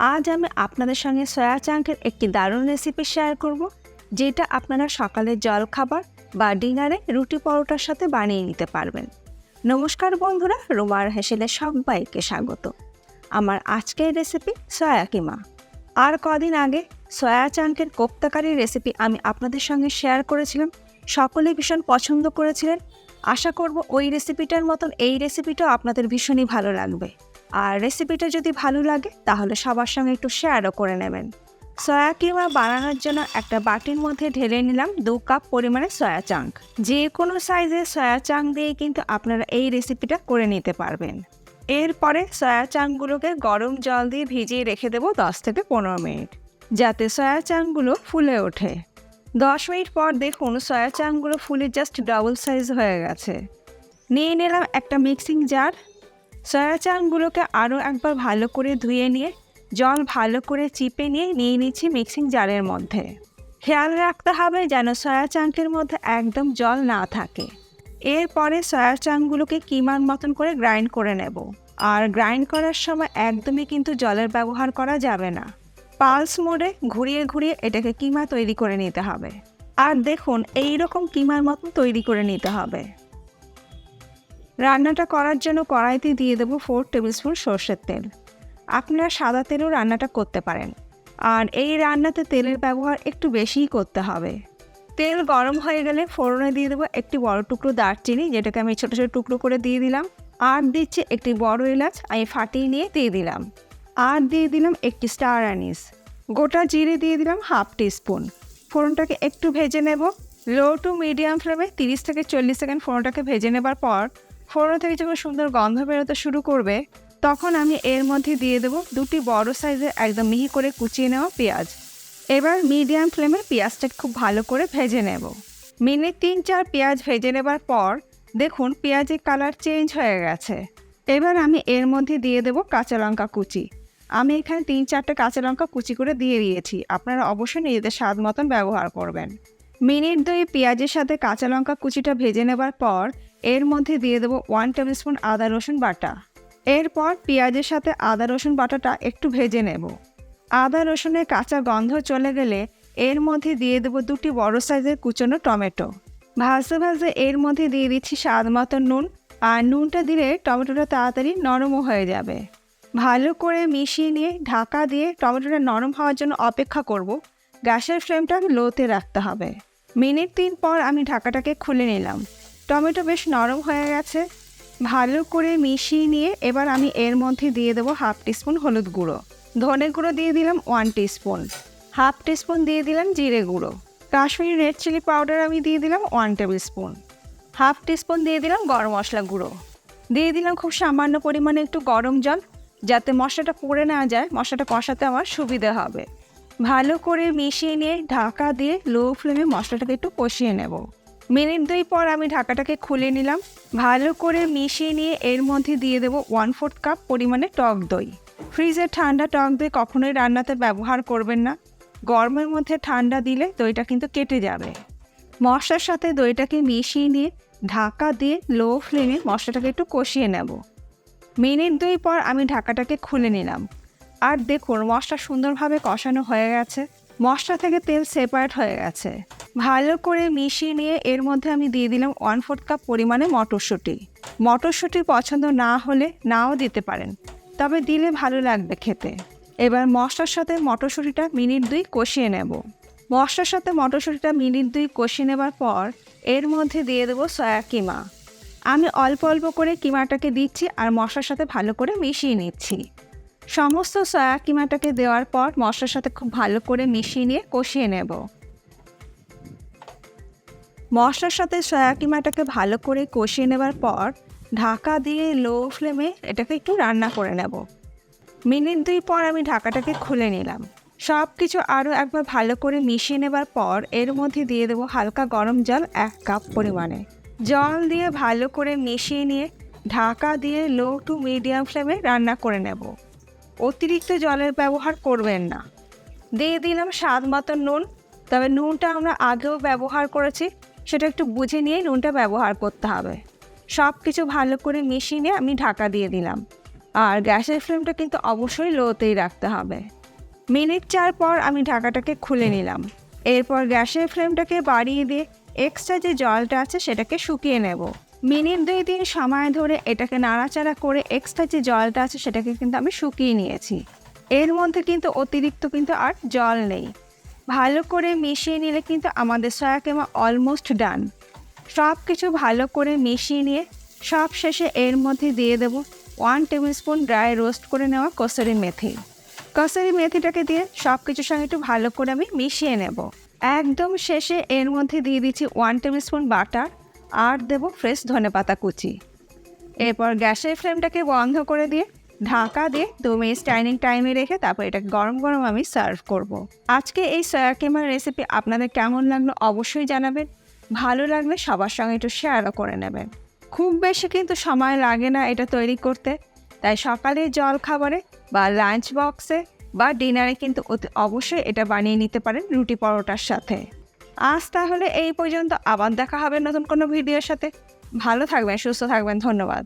আজ আমি আপনাদের সঙ্গে সয়া চাঙ্কের একটি দারুণ রেসিপি শেয়ার করব, যেটা আপনারা সকালের জলখাবার বা ডিনারে রুটি পরোটার সাথে বানিয়ে নিতে পারবেন। নমস্কার বন্ধুরা, রোমার হেসেলে সবাইকে স্বাগত। আমার আজকের রেসিপি সয়া কিমা। আর কদিন আগে সয়া চাঙ্কের কোপ্তাকারির রেসিপি আমি আপনাদের সঙ্গে শেয়ার করেছিলাম, সকলে ভীষণ পছন্দ করেছিলেন। আশা করব ওই রেসিপিটার মতন এই রেসিপিটাও আপনাদের ভীষণই ভালো লাগবে। আর রেসিপিটা যদি ভালো লাগে, তাহলে সবার সঙ্গে একটু শেয়ারও করে নেবেন। সয়া কিমা বানানোর জন্য একটা বাটির মধ্যে ঢেলে নিলাম দু কাপ পরিমাণে সয়া চাঙ্ক যে কোনো সাইজের সয়া চাঙ্ক দিয়ে কিন্তু আপনারা এই রেসিপিটা করে নিতে পারবেন। এরপরে সয়া চাঙ্কগুলোকে গরম জল দিয়ে ভিজিয়ে রেখে দেবো দশ থেকে পনেরো মিনিট। যাতে সয়া চাঙ্কগুলো ফুলে ওঠে। দশ মিনিট পর দেখুন সয়া চাঙ্কগুলো ফুলে জাস্ট ডাবল সাইজ হয়ে গেছে। নিয়ে নিলাম একটা মিক্সিং জার সয়া চাংগুলোকে আরও একবার ভালো করে ধুয়ে নিয়ে, জল ভালো করে চিপে নিয়ে নিয়ে নিচ্ছি মিক্সিং জারের মধ্যে। খেয়াল রাখতে হবে যেন সয়া চাঙ্কের মধ্যে একদম জল না থাকে। এরপরে সয়া চাংগুলোকে কিমার মতন করে গ্রাইন্ড করে নেব। আর গ্রাইন্ড করার সময় একদমই কিন্তু জলের ব্যবহার করা যাবে না। পালস মোডে ঘুরিয়ে ঘুরিয়ে এটাকে কিমা তৈরি করে নিতে হবে। আর দেখুন এই রকম কিমার মতন তৈরি করে নিতে হবে। রান্নাটা করার জন্য কড়াইতে দিয়ে দেবো ফোর টেবিল স্পুন সর্ষের তেল। আপনারা সাদা তেলেও রান্নাটা করতে পারেন। আর এই রান্নাতে তেলের ব্যবহার একটু বেশিই করতে হবে। তেল গরম হয়ে গেলে ফোড়নে দিয়ে দেবো একটি বড় টুকরো দারচিনি, যেটাকে আমি ছোটো ছোটো টুকরো করে দিয়ে দিলাম। আর দিচ্ছে একটি বড় এলাচ, আমি ফাটিয়ে নিয়ে দিয়ে দিলাম। আর দিয়ে দিলাম একটি স্টার অ্যানিস গোটা জিরে দিয়ে দিলাম হাফ টিস্পুন ফোড়নটাকে একটু ভেজে নেব। লো টু মিডিয়াম ফ্লেমে তিরিশ থেকে চল্লিশ সেকেন্ড ফোড়নটাকে ভেজে নেবার পর ফোড়ন থেকে যখন সুন্দর গন্ধ বেরোতে শুরু করবে, তখন আমি এর মধ্যে দিয়ে দেবো দুটি বড় সাইজের একদম মিহি করে কুচিয়ে নেওয়া পেঁয়াজ। এবার মিডিয়াম ফ্লেমে পেঁয়াজটা খুব ভালো করে ভেজে নেব। মিনিট তিন চার পেঁয়াজ ভেজে নেবার পর দেখুন পেঁয়াজের কালার চেঞ্জ হয়ে গেছে। এবার আমি এর মধ্যে দিয়ে দেবো কাঁচা লঙ্কা কুচি। আমি এখানে তিন চারটে কাঁচা লঙ্কা কুচি করে দিয়ে দিয়েছি। আপনারা অবশ্যই নিজেদের স্বাদ মতন ব্যবহার করবেন। মিনিট দুই পেঁয়াজের সাথে কাঁচা লঙ্কা কুচিটা ভেজে নেবার পর এর মধ্যে দিয়ে দেবো ওয়ান টেবিল স্পুন আদা রসুন বাটা। এরপর পেঁয়াজের সাথে আদা রসুন বাটাটা একটু ভেজে নেব। আদা রসুনের কাঁচা গন্ধ চলে গেলে এর মধ্যে দিয়ে দেবো দুটি বড় সাইজের কুচনো টমেটো। ভাজতে ভাজতে এর মধ্যে দিয়ে দিচ্ছি স্বাদ মতো নুন, আর নুনটা দিলে টমেটোটা তাড়াতাড়ি নরমও হয়ে যাবে। ভালো করে মিশিয়ে নিয়ে ঢাকা দিয়ে টমেটোটা নরম হওয়ার জন্য অপেক্ষা করব। গ্যাসের ফ্লেমটা লোতে রাখতে হবে। মিনিট তিন পর আমি ঢাকাটাকে খুলে নিলাম। টমেটো বেশ নরম হয়ে গেছে। ভালো করে মিশিয়ে নিয়ে এবার আমি এর মধ্যে দিয়ে দেবো হাফ টিস্পুন হলুদ গুঁড়ো। ধনে গুঁড়ো দিয়ে দিলাম ওয়ান টিস্পুন। হাফ টিস্পুন দিয়ে দিলাম জিরে গুঁড়ো। কাশ্মীরি রেড চিলি পাউডার আমি দিয়ে দিলাম one tablespoon half teaspoon দিয়ে দিলাম গরম মশলা গুঁড়ো। দিয়ে দিলাম খুব সামান্য পরিমাণে একটু গরম জল, যাতে মশলাটা পড়ে না যায়, মশলাটা কষাতে আমার সুবিধা হবে। ভালো করে মিশিয়ে নিয়ে ঢাকা দিয়ে লো ফ্লেমে মশলাটাকে একটু কষিয়ে নেব। মিনিট দুই পর আমি ঢাকাটাকে খুলে নিলাম। ভালো করে মিশিয়ে নিয়ে এর মধ্যে দিয়ে দেবো ওয়ান ফোর্থ কাপ পরিমাণে টক দই। ফ্রিজের ঠান্ডা টক দই কখনোই রান্নাতে ব্যবহার করবেন না। গরমের মধ্যে ঠান্ডা দিলে দইটা কিন্তু কেটে যাবে। মশলার সাথে দইটাকে মিশিয়ে নিয়ে ঢাকা দিয়ে লো ফ্লেমে মশলাটাকে একটু কষিয়ে নেব। মিনিট দুই পর আমি ঢাকাটাকে খুলে নিলাম। আর দেখুন মশলা সুন্দরভাবে কষানো হয়ে গেছে। মশলা থেকে তেল সেপারেট হয়ে গেছে। ভালো করে মিশিয়ে নিয়ে এর মধ্যে আমি দিয়ে দিলাম ওয়ান ফোর্থ কাপ পরিমাণে মটরশুঁটি। মটরশুঁটি পছন্দ না হলে নাও দিতে পারেন, তবে দিলে ভালো লাগবে খেতে। এবার মশলার সাথে মটরশুঁটিটা মিনিট দুই কষিয়ে নেব। মশলার সাথে মটরশুঁটিটা মিনিট দুই কষিয়ে নেবার পর এর মধ্যে দিয়ে দেবো সয়া কিমা আমি অল্প অল্প করে কিমাটাকে দিচ্ছি আর মশলার সাথে ভালো করে মিশিয়ে নিচ্ছি। সমস্ত সয়া কিমাটাকে দেওয়ার পর মশলার সাথে খুব ভালো করে মিশিয়ে নিয়ে কষিয়ে নেব। মশলার সাথে সয়া কিমাটাকে ভালো করে কষিয়ে নেবার পর ঢাকা দিয়ে লো ফ্লেমে এটাকে একটু রান্না করে নেব। মিনিট দুই পর আমি ঢাকাটাকে খুলে নিলাম। সব কিছু আরও একবার ভালো করে মিশিয়ে নেবার পর এর মধ্যে দিয়ে দেবো হালকা গরম জল এক কাপ পরিমাণে। জল দিয়ে ভালো করে মিশিয়ে নিয়ে ঢাকা দিয়ে লো টু মিডিয়াম ফ্লেমে রান্না করে নেব। অতিরিক্ত জলের ব্যবহার করবেন না। দিয়ে দিলাম স্বাদ মতো নুন। তবে নুনটা আমরা আগেও ব্যবহার করেছি। সেটা একটু বুঝে নিয়ে নুনটা ব্যবহার করতে হবে। সব কিছু ভালো করে মিশিয়ে আমি ঢাকা দিয়ে দিলাম। আর গ্যাসের ফ্লেমটা কিন্তু অবশ্যই লোতেই রাখতে হবে। মিনিট চার পর আমি ঢাকাটাকে খুলে নিলাম। এরপর গ্যাসের ফ্লেমটাকে বাড়িয়ে দিয়ে এক্সট্রা যে জলটা আছে সেটাকে শুকিয়ে নেব। মিনিট দুই দিন সময় ধরে এটাকে নাড়াচাড়া করে এক্সট্রা যে জলটা আছে সেটাকে কিন্তু আমি শুকিয়ে নিয়েছি। এর মধ্যে কিন্তু অতিরিক্ত কিন্তু আর জল নেই। ভালো করে মিশিয়ে নিলে কিন্তু আমাদের সয়া কেমা অলমোস্ট ডান সব কিছু ভালো করে মিশিয়ে নিয়ে সব শেষে এর মধ্যে দিয়ে দেব one tablespoon dry roast করে নেওয়া কসুরি মেথি। কসুরি মেথিটাকে দিয়ে সব কিছুর সঙ্গে একটু ভালো করে আমি মিশিয়ে নেব। একদম শেষে এর মধ্যে দিয়ে দিচ্ছি ওয়ান টেবিল স্পুন বাটার আর দেবো ফ্রেশ ধনেপাতা কুচি। এরপর গ্যাসের ফ্লেমটাকে বন্ধ করে দিয়ে ঢাকা দিয়ে দু মিনিট স্টাইনিং টাইমে রেখে তারপর এটাকে গরম গরম আমি সার্ভ করব। আজকে এই সয়া কেমার রেসিপি আপনাদের কেমন লাগল অবশ্যই জানাবেন। ভালো লাগলে সবার সঙ্গে একটু শেয়ারও করে নেবেন। খুব বেশি কিন্তু সময় লাগে না এটা তৈরি করতে। তাই সকালে জল খাবারে বা লাঞ্চ বক্সে বা ডিনারে কিন্তু অবশ্যই এটা বানিয়ে নিতে পারেন রুটি পরোটার সাথে। আজ তাহলে এই পর্যন্ত, আবার দেখা হবে নতুন কোনো ভিডিওর সাথে। ভালো থাকবেন, সুস্থ থাকবেন, ধন্যবাদ।